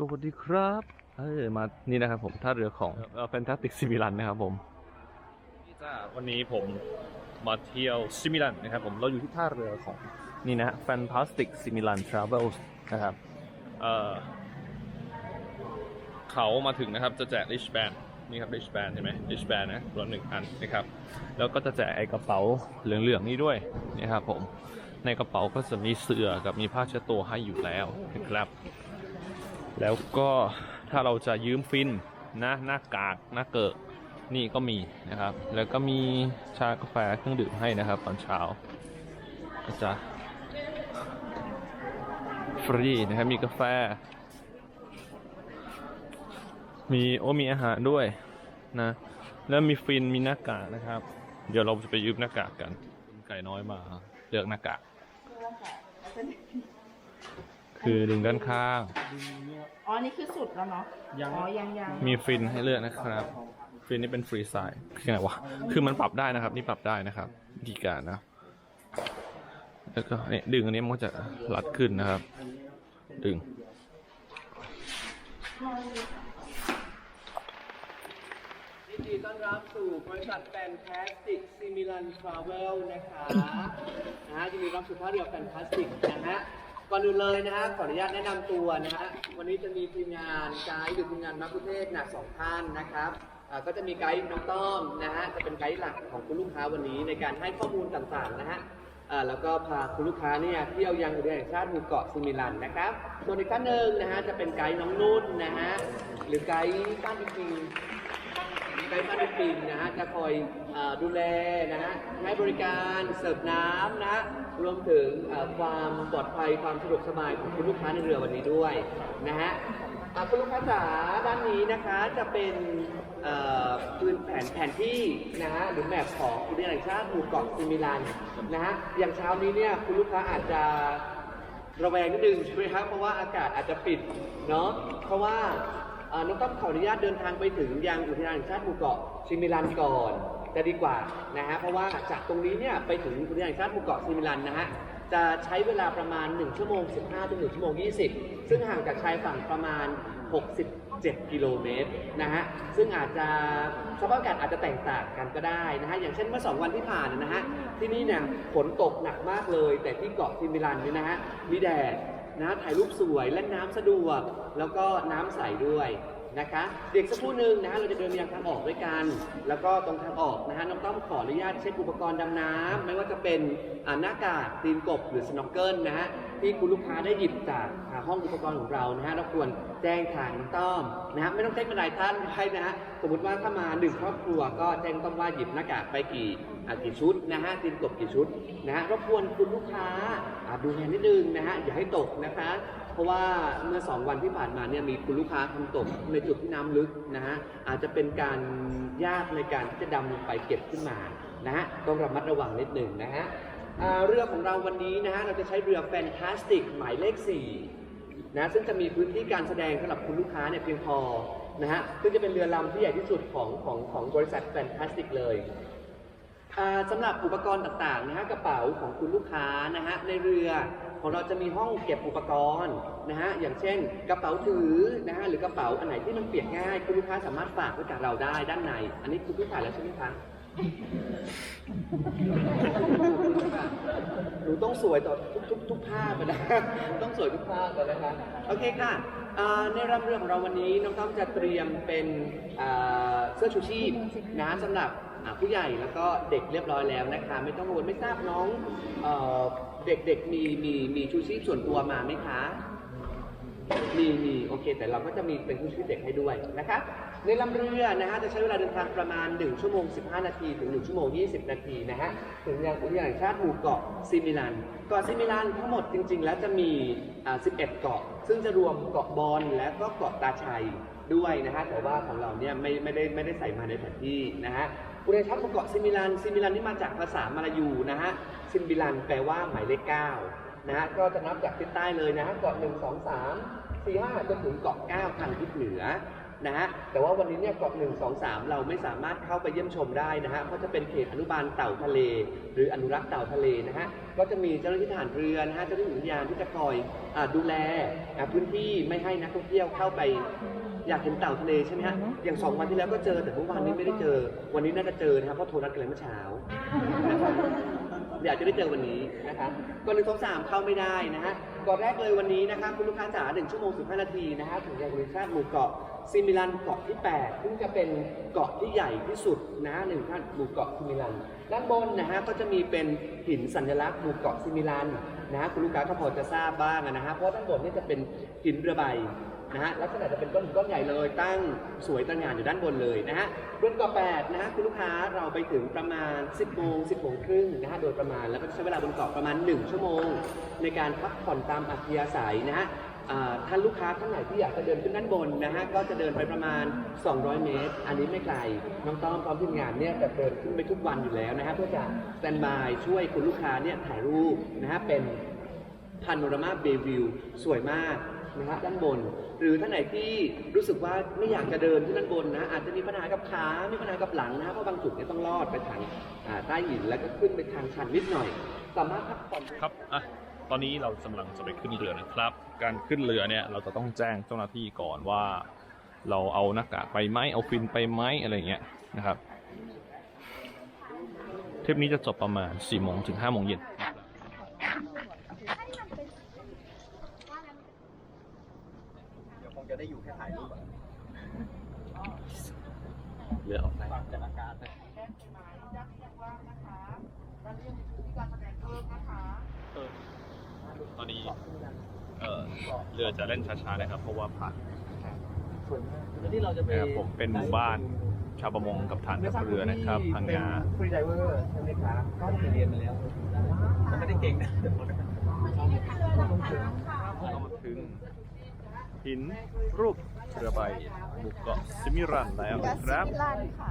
สวัสดีครับเอ้ยมานี่นะครับผมท่าเรือของแฟนตาติกซิมิลันนะครับผมนี่จ้าวันนี้ผมมาเที่ยวซิมิลันนะครับผมเราอยู่ที่ท่าเรือของนี่นะแฟนตาสติกซิมิลันทราเวลนะครับเออเขามาถึงนะครับจะแจกริชแบนนี่ครับริชแบนใช่ไหมริชแบนนะรวมหนึ่งอันนะครับ แล้วก็จะแจกไอกระเป๋าเหลืองๆนี่ด้วยนะครับผมในกระเป๋าก็จะมีเสื้อกับมีผ้าเช็ดตัวให้อยู่แล้วนะครับ แล้วก็ถ้าเราจะยืมฟินนะหน้ากากหน้าเกิกนี่ก็มีนะครับ แล้วก็มีชากาแฟเครื่องดื่มให้นะครับ ตอนเช้าก็จะฟรีนะครับมีกาแฟ มีโอ้มีอาหารด้วยนะ แล้วมีฟินมีหน้ากากนะครับ เดี๋ยวเราจะไปยืมหน้ากากกันไก่น้อยมาเลือกหน้ากาก คือดึงด้านข้าง อ๋อ นี่คือสุดแล้วเนาะ ยังอ๋อ ยังยังมีฟินให้เลือกนะครับ ฟินนี่เป็นฟรีไซด์คือไงวะ คือมันปรับได้นะครับ นี่ปรับได้นะครับวิธีการนะ แล้วก็เนี่ยดึงอันนี้มันก็จะรัดขึ้นนะครับ ดึง ยินดีต้อนรับสู่บริษัทแฟนตาสติกซิมิลันทราเวลนะคะนะฮะยินดีต้อนรับสู่ท่าเรือแฟนตาสติกนะฮะ ก่อนอื่นเลยนะฮะขออนุญาตแนะนำตัวนะฮะวันนี้จะมีทีมงานไกด์หรือทีมงานมักคุเทศหนักสองท่านนะครับอ่าก็จะมีไกด์น้องต้อมนะฮะจะเป็นไกด์หลักของคุณลูกค้าวันนี้ในการให้ข้อมูลต่างๆนะฮะอ่าแล้วก็พาคุณลูกค้าเนี่ยเที่ยวยังอุทยานแห่งชาติหมู่เกาะซิมิลันนะครับส่วนอีกท่านหนึ่งนะฮะจะเป็นไกด์น้องนุ่นนะฮะหรือไกด์บ้านจริงๆ ไกด์บ้านจริงๆนะฮะจะคอยอดูแลนะฮะให้บริการเสิร์ฟน้ำนะฮะรวมถึงอ่าความปลอดภัยความสะดวกสบายของคุณลูกค้าในเรือวันนี้ด้วยนะฮะอ่าคุณลูกค้าจ๋าด้านนี้นะคะจะเป็นเอ่อพื้นแผนแผนที่นะฮะหรือแมพของอุทยานแห่งชาติหมู่เกาะซิมิลันนะฮะอย่างเช้านี้เนี่ยคุณลูกค้าอาจจะ ระแวงนิดนึงใช่ไหมครับเพราะว่าอากาศอาจจะปิดเนาะเพราะว่า น้องต้องขออนุญาตเดินทางไปถึงยังอุทยานแห่งชาติหมู่เกาะซิมิลันก่อนจะดีกว่านะฮะเพราะว่าจากตรงนี้เนี่ยไปถึงอุทยานแห่งชาติหมู่เกาะซิมิลันนะฮะจะใช้เวลาประมาณ 1 ชั่วโมง 15ถึง1ชั่วโมง 20 ซึ่งห่างจากชายฝั่งประมาณ 67 กิโลเมตรนะฮะ ซึ่งอาจจะสภาพอากาศอาจจะแตกต่างกันก็ได้นะฮะ อย่างเช่นเมื่อ 2 วันที่ผ่านนะฮะ ที่นี่เนี่ยฝนตกหนักมากเลย แต่ที่เกาะซิมิลันนี่นะฮะ มีแดด นะถ่ายรูปสวยเล่นน้ำสะดวก แล้วก็น้ำใสด้วยนะคะ เด็กสักครู่หนึ่งนะฮะเราจะเดินไปยังทางออกด้วยกัน แล้วก็ตรงทางออกนะฮะน้องต้อมขออนุญาตเช็คอุปกรณ์ดำน้ำไม่ว่าจะเป็นอ่าหน้ากากตีนกบหรือสโนว์เกิลนะฮะที่คุณลูกค้าได้หยิบจากอ่าห้องอุปกรณ์ของเรานะฮะเราควรแจ้งทางน้องต้อมนะฮะไม่ต้องแจ้งมาหลายท่านใครนะฮะสมมติว่าถ้ามาหนึ่งครอบครัวก็แจ้งต้องว่าหยิบหน้ากากไปกี่ อ่ากี่ชุดนะฮะตีนกบกี่ชุดนะฮะรบกวนคุณลูกค้าอ่าดูแลนิดนึงนะฮะอย่าให้ตกนะคะ เพราะว่าเมื่อ 2 วันที่ผ่านมาเนี่ยมีคุณลูกค้าทำตกในจุดที่น้ำลึกนะฮะอาจจะเป็นการยากในการที่จะดำลงไปเก็บขึ้นมานะฮะต้องระมัดระวังนิดหนึ่งนะฮะอ่าเรือของเราวันนี้นะฮะเราจะใช้เรือแฟนตาสติกหมายเลข 4นะซึ่งจะมีพื้นที่การแสดงสำหรับคุณลูกค้าเนี่ยเพียงพอนะฮะซึ่งจะเป็นเรือลำที่ใหญ่ที่สุดของของของบริษัทแฟนตาสติกเลย สำหรับอุปกรณ์ต่างๆนะฮะกระเป๋าของคุณลูกค้านะฮะในเรือของเราจะมีห้องเก็บอุปกรณ์นะฮะอย่างเช่น กระเป๋าถือนะฮะหรือกระเป๋าอันไหนที่มันเปียกง่าย คุณลูกค้าสามารถฝากไว้กับเราได้ด้านใน อันนี้คุณพี่ถ่ายแล้วใช่ไหมคะหนูต้องสวยต่อทุกทุกทุกภาพนะต้องสวยทุกภาพเลยนะคะโอเคค่ะในรำเรือของเราวันนี้น้องต้อมจะเตรียมเป็นเสื้อชูชีพนะสำหรับ อ่าผู้ใหญ่แล้วก็เด็กเรียบร้อยแล้วนะคะ ไม่ต้องกังวลไม่ทราบน้องเอ่อเด็กๆมีมีมีชูชีพส่วนตัวมาไหมคะ มีมีโอเค แต่เราก็จะมีเป็นชูชีพเด็กให้ด้วยนะคะในลำเรือนะฮะจะใช้เวลาเดินทางประมาณ 1 ชั่วโมง 15 นาที ถึง 1 ชั่วโมง 20 นาทีนะฮะถึงยังอุทยานแห่งชาติหมู่เกาะซิมิลันเกาะซิมิลันทั้งหมดจริง ๆ แล้วจะมีอ่า11 เกาะ ซึ่งจะรวมเกาะบอลและก็เกาะตาชัยด้วยนะฮะแต่ว่าของเราเนี่ยไม่ไม่ได้ไม่ได้ใส่มาในแผนที่นะฮะ อุทยานชาติหมู่เกาะซิมิลันซิมิลันนี่มาจากภาษามาลายูนะฮะซิมิลันแปลว่าหมายเลขเก้านะฮะก็จะนับจากทิศใต้เลยนะฮะเกาะหนึ่งสองสามสี่ห้าจนถึงเกาะเก้าทางทิศเหนือนะฮะแต่ว่าวันนี้เนี่ยเกาะหนึ่งสองสามเราไม่สามารถเข้าไปเยี่ยมชมได้นะฮะเพราะจะเป็นเขตอนุบาลเต่าทะเล หรืออนุรักษ์เต่าทะเลนะฮะก็จะมีเจ้าหน้าที่ทหารเรือนะฮะเจ้าหน้าที่อุทยานที่จะคอยอดูแลพื้นที่ไม่ให้นักท่องเที่ยวเข้าไป อยากเห็นเต่าทะเลใช่ไหมฮะ อย่างสองวันที่แล้วก็เจอแต่เมื่อวานนี้ไม่ได้เจอ วันนี้น่าจะเจอนะครับเพราะโทรนัดกันเลยเมื่อเช้านะครับเดี๋ยวอาจจะได้เจอวันนี้นะคะก่อนหนึ่งสองสามเข้าไม่ได้นะฮะก่อนแรกเลยวันนี้นะคะคุณลูกค้าจ๋าหนึ่งชั่วโมงสิบห้านาทีนะฮะถึงยังบริชาติหมู่เกาะซิมิลันเกาะที่8ซึ่งจะเป็นเกาะที่ใหญ่ที่สุดนะหนึ่งท่านหมู่เกาะซิมิลัน ด้านบนนะฮะก็จะมีเป็นหินสัญลักษณ์หมู่เกาะซิมิลันนะฮะคุณลูกค้าก็พอจะทราบบ้างนะฮะเพราะด้านบนเนี่ยจะเป็นหินเรือใบ นะฮะลักษณะจะเป็นก้อนหินก้อนใหญ่เลยตั้งสวยตระหง่านอยู่ด้านบนเลยนะฮะบนเกาะแปดนะฮะคุณลูกค้าเราไปถึงประมาณ 10โมง10โมงครึ่งนะฮะโดยประมาณแล้วก็ใช้เวลาบนเกาะประมาณ 1 ชั่วโมง ในการพักผ่อนตามอัธยาศัยนะฮะท่านลูกค้าท่านไหนที่อยากจะเดินขึ้นด้านบนนะฮะก็จะเดินไปประมาณ 200 เมตร อันนี้ไม่ไกลน้องต้อมพร้อมทีมงานเนี่ยจะเดินขึ้นไปทุกวันอยู่แล้วนะฮะเพื่อจะสแตนบายช่วยคุณลูกค้าเนี่ยถ่ายรูปนะฮะเป็นพาโนรามาเบวิวสวยมาก นะฮะด้านบน หรือท่านไหนที่รู้สึกว่าไม่อยากจะเดินที่ด้านบนนะ อาจจะมีปัญหากับขามีปัญหากับหลังนะเพราะบางจุดเนี่ยต้องลอดไปทางใต้หินแล้วก็ขึ้นไปทางชันนิดหน่อย สามารถพักผ่อนครับอะตอนนี้เรากำลังจะไปขึ้นเรือนะครับ การขึ้นเรือเนี่ยเราจะต้องแจ้งเจ้าหน้าที่ก่อนว่า เราเอาหน้ากากไปไหมเอาฟินไปไหมอะไรเงี้ยนะครับเทปนี้จะจบประมาณ4โมงถึง5โมงเย็น เดี๋ยวคงจะได้อยู่แค่ถ่ายรูป เรือออกไปฟังจากอากาศนะตอนนี้เออเรือจะเล่นช้าๆนะครับ เพราะว่าผ่านสวยมากแล้วที่เราจะไปนะครับผมเป็นหมู่บ้านชาวประมงกับฐานทัพเรือนะครับพังงาฟรีไดเวอร์ใช่ไหมครับก็ไปเรียนมาแล้วแต่ไม่ได้เก่งนะเรามาถึง หินรูปเรือใบหมู่เกาะซิมิรันแล้วครับร้านค่ะ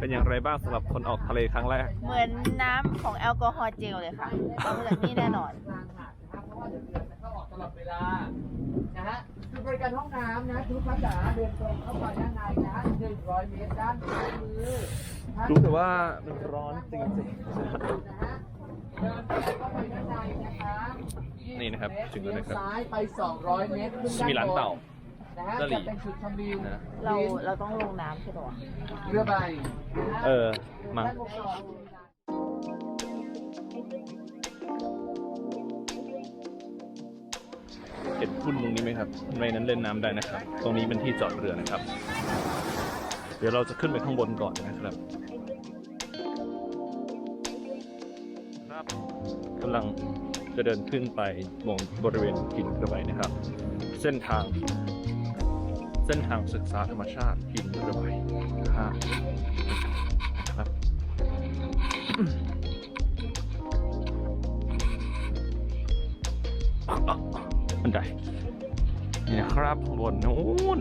เป็นอย่างไรบ้างสำหรับคนออกทะเลครั้งแรก เหมือนน้ำของแอลกอฮอล์เจลเลยค่ะต้องจากนี่แน่นอนเข้าออกตลอดเวลา นะฮะคือบริการห้องน้ำนะทุกภาษาเดินตรงเข้าไปด้านในนะ100 เมตรด้านซ้ายมือรู้แต่ว่ามันร้อนจริงนะฮะเดิ นเข้าไปด้านในนะคะนี่นะครับถึงแล้วนะครับเลี้ยซ้ายไป 200 เมตรขึ้นสมิลันเต่านะฮะสลีจะเป็นจุดชมวิวนะเราเราต้องลงน้ำใช่ไหมวะเรือใบเออมั้งด้านบนเกาะเห็นพุ่นตรงนี้ไหมครับในนั้นเล่นน้ำได้นะครับ ตรงนี้เป็นที่จอดเรือนะครับ เดี๋ยวเราจะขึ้นไปข้างบนก่อนนะครับครับ กำลังจะเดินขึ้นไปบนบริเวณหินกระไบนะครับ เส้นทาง เส้นทางศึกษาธรรมชาติหินกระไบนะครับครับบันไดนี่นะครับข้างบนนู้น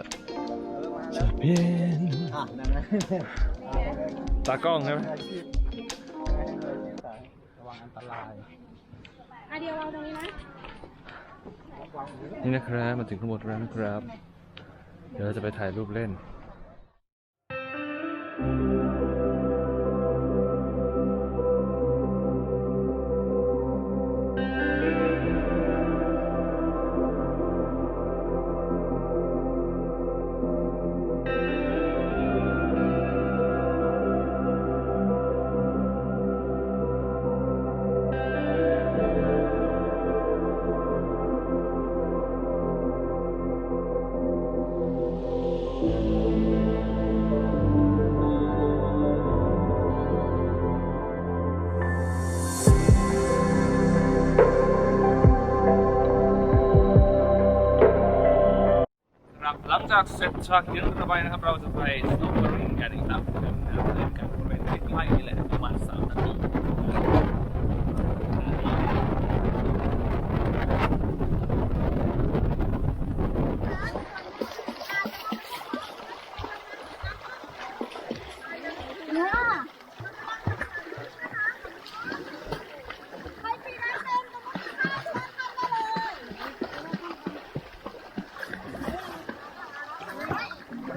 ละจะเป็นอะนั่นนะตากล้องใช่ไหมระวังอันตรายอะเดียวเราตรงนี้นะ นี่นะครับมาถึงข้างบนแล้วนะครับ เดี๋ยวเราจะไปถ่ายรูปเล่น จากเสร็จจากหินระบายนะครับ เราจะไปสโนว์บอร์ดิ้งกันอีกครับเดินน้ำเล่นกันบริเวณใกล้ๆนี่แหละประมาณสามนาที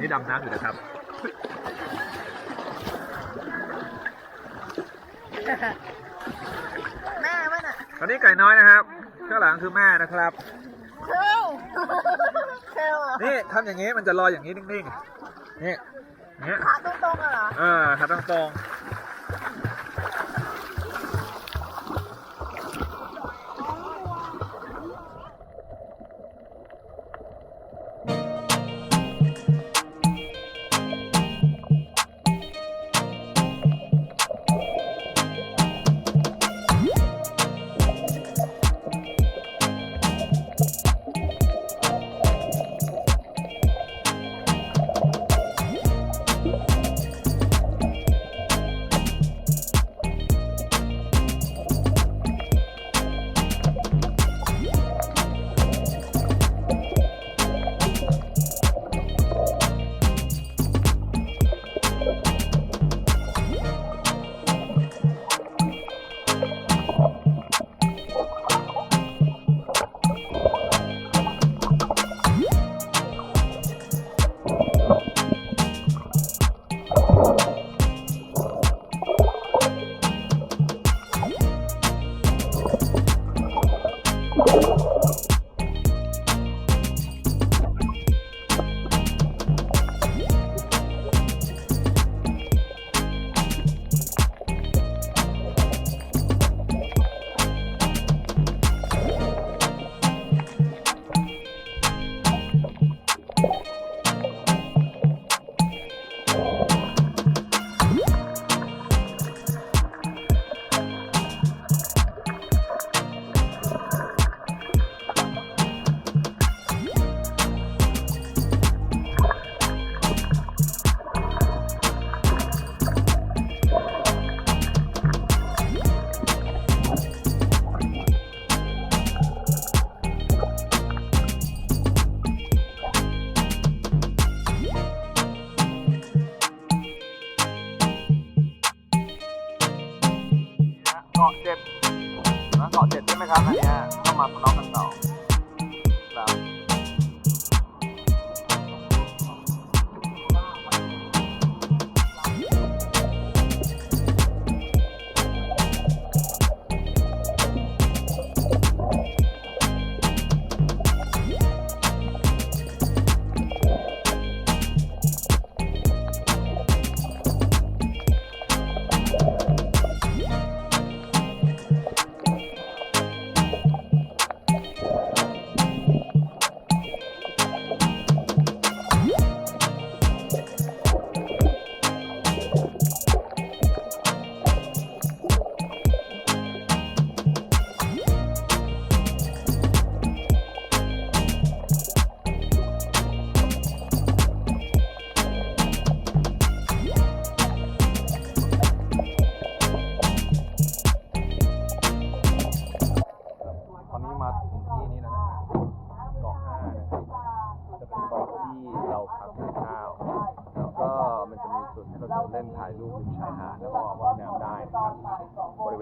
นี่ดำ น้ำอยู่นะครับแม่มันอะตอนนี้ไก่น้อยนะครับข้างหลังคือแม่นะครับเทลเทลเหรอนี่ทำอย่างนี้มันจะลอยอย่างนี้นิ่งๆนี่อย่างเงี้ยขาตรงๆอะเหรอเออขาตรงต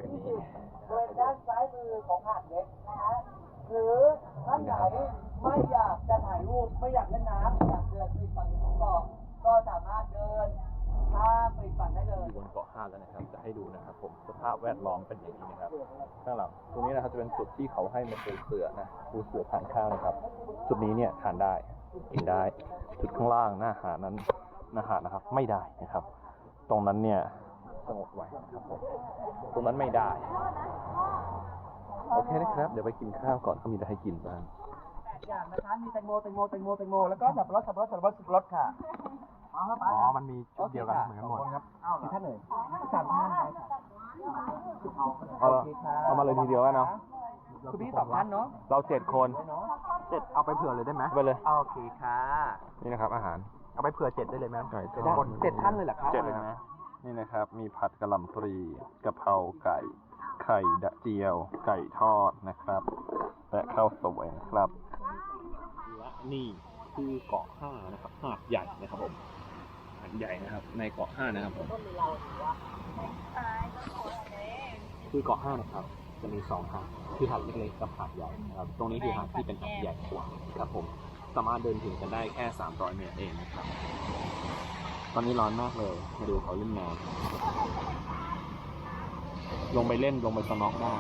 บริเวณนี้บริเวณด้านซ้ายมือของหาดเล็กนะฮะหรือท่านไหนไม่อยากจะถ่ายรูปไม่อยากเล่นน้ำอยากเดินไปอีกฝั่งหนึ่งของเกาะก็สามารถเดินข้ามไปอีกฝั่งได้เลยอยู่บนเกาะห้าแล้วนะครับ จะให้ดูนะครับ ผมสภาพแวดล้อมเป็นอย่างนี้นะครับข้างหลังตรงนี้นะครับจะเป็นจุดที่เขาให้มาปูเสือนะปูเสือทานข้าวนะครับ จุดนี้เนี่ยทานได้กินได้ จุดข้างล่างหน้าหาดนั้นหน้าหาดนะครับ ไม่ได้นะครับ ตรงนั้นเนี่ย สงบไว้นะครับผมตรงนั้นไม่ได้ โอเคนะครับ เดี๋ยวไปกินข้าวก่อนก็มีอะไรให้กินบ้างแปดอย่างนะคะมีแตงโมแตงโมแตงโมแตงโมแล้วก็สับปะรดสับปะรดสับปะรดสับปะรดค่ะอ๋อครับอ๋อ มันมีชุดเดียวกันเหมือนกันหมดครับอ้าวท่านเลยสามท่านเลยค่ะเอาละเอามาเลยทีเดียวแล้วเนาะคุณพี่สองท่านเนาะเราเจ็ดคนเนาะเจ็ดเอาไปเผื่อเลยได้ไหมไปเลยโอเคค่ะ นี่นะครับอาหาร เอาไปเผื่อเจ็ดได้เลยไหมไก่ทอดได้เจ็ดท่านเลยเหรอครับเจ็ดเลยนะ นี่นะครับ มีผัดกะหล่ำปลีกะเพราไก่ ไข่ดะเจียว ไก่ทอดนะครับ และข้าวสวยนะครับ และนี่คือเกาะห้านะครับ หาดใหญ่นะครับผมหาดใหญ่นะครับ ในเกาะห้านะครับผมคือเกาะห้านะครับ จะมีสองหาดคือหาดเล็กๆกับหาดใหญ่นะครับ ตรงนี้คือหาดที่เป็นหาดใหญ่กว่าครับผม สามารถเดินถึงกันได้แค่ 300 เมตรเองนะครับ ตอนนี้ร้อนมากเลย มาดูเขาเล่นน้ำลงไปเล่นลงไปสน็อกได้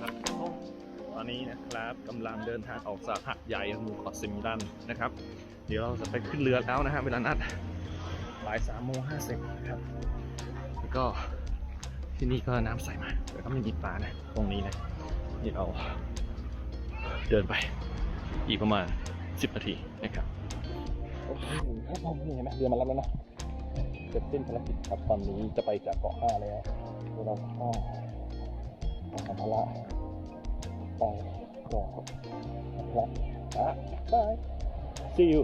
ครับตอนนี้นะครับกำลังเดินทางออกจากหัดใหญ่หมู่เกาะซิมิลันนะครับ เดี๋ยวเราจะไปขึ้นเรือแล้วนะฮะเวลานัด บ่ายสามโมงห้าสิบนะครับแล้วก็ที่นี่ก็น้ำใสมากแต่ก็ไม่มีปลานะ ตรงนี้นะนี่เราเดินไปอีกประมาณสิบนาทีนะครับโอ้โหครับผมนี่เห็นไหมเรือมารับแล้วนะเสร็จสิ้นภารกิจครับตอนนี้จะไปจากเกาะห้าแล้วเราก็เอาสัมภาระไปก่อนนะครับอะบาย see you